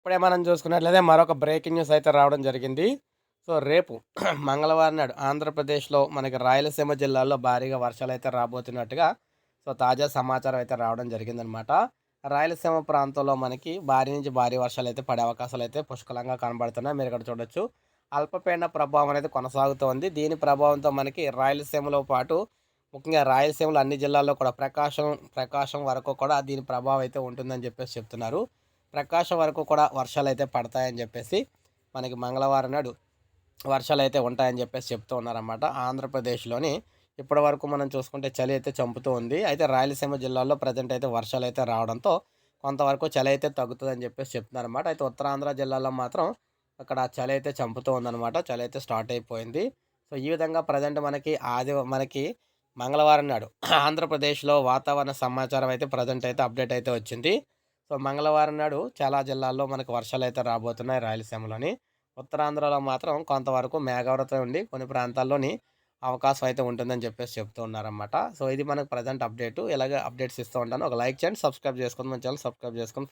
ఇప్పుడే మనం చూసుకున్నట్లయితే మరొక బ్రేకింగ్ న్యూస్ అయితే రావడం జరిగింది. సో రేపు మంగళవారం నాడు ఆంధ్రప్రదేశ్లో మనకి రాయలసీమ జిల్లాలో భారీగా వర్షాలు అయితే రాబోతున్నట్టుగా సో తాజా సమాచారం అయితే రావడం జరిగిందనమాట రాయలసీమ ప్రాంతంలో మనకి భారీ నుంచి భారీ వర్షాలు అయితే పడే అవకాశాలు అయితే పుష్కలంగా కనబడుతున్నాయి. మీరు ఇక్కడ చూడొచ్చు. అల్పపీడన ప్రభావం అనేది కొనసాగుతోంది. దీని ప్రభావంతో మనకి రాయలసీమలో పాటు ముఖ్యంగా రాయలసీమలో అన్ని జిల్లాల్లో కూడా ప్రకాశం ప్రకాశం వరకు కూడా దీని ప్రభావం అయితే ఉంటుందని చెప్పేసి చెప్తున్నారు. ప్రకాశం వరకు కూడా వర్షాలు అయితే పడతాయని చెప్పేసి మనకి మంగళవారం నాడు వర్షాలు అయితే ఉంటాయని చెప్పేసి చెప్తూ ఉన్నారన్నమాట. ఆంధ్రప్రదేశ్లోని ఇప్పటి వరకు మనం చూసుకుంటే చలి అయితే చంపుతూ ఉంది. అయితే రాయలసీమ జిల్లాలో ప్రజెంట్ అయితే వర్షాలు అయితే రావడంతో కొంతవరకు చలి అయితే తగ్గుతుందని చెప్పేసి చెప్తున్నారన్నమాట. అయితే ఉత్తరాంధ్ర జిల్లాలో మాత్రం అక్కడ చలి అయితే చంపుతూ ఉందన్నమాట. చలి అయితే స్టార్ట్ అయిపోయింది. సో ఈ విధంగా ప్రజెంట్ మనకి ఆది మనకి మంగళవారం నాడు ఆంధ్రప్రదేశ్లో వాతావరణ సమాచారం అయితే ప్రజెంట్ అయితే అప్డేట్ అయితే వచ్చింది. సో మంగళవారం నాడు చాలా జిల్లాల్లో మనకు వర్షాలు అయితే రాబోతున్నాయి రాయలసీమలోని. ఉత్తరాంధ్రలో మాత్రం కొంతవరకు మేఘావృతం ఉండి కొన్ని ప్రాంతాల్లోని అవకాశం అయితే ఉంటుందని చెప్పేసి చెప్తూ ఉన్నారన్నమాట. సో ఇది మనకు ప్రజెంట్ అప్డేట్. ఇలాగే అప్డేట్స్ ఇస్తూ ఉంటాను. ఒక లైక్ చేయండి సబ్స్క్రైబ్ చేసుకొని మన ఛానల్ సబ్స్క్రైబ్ చేసుకొని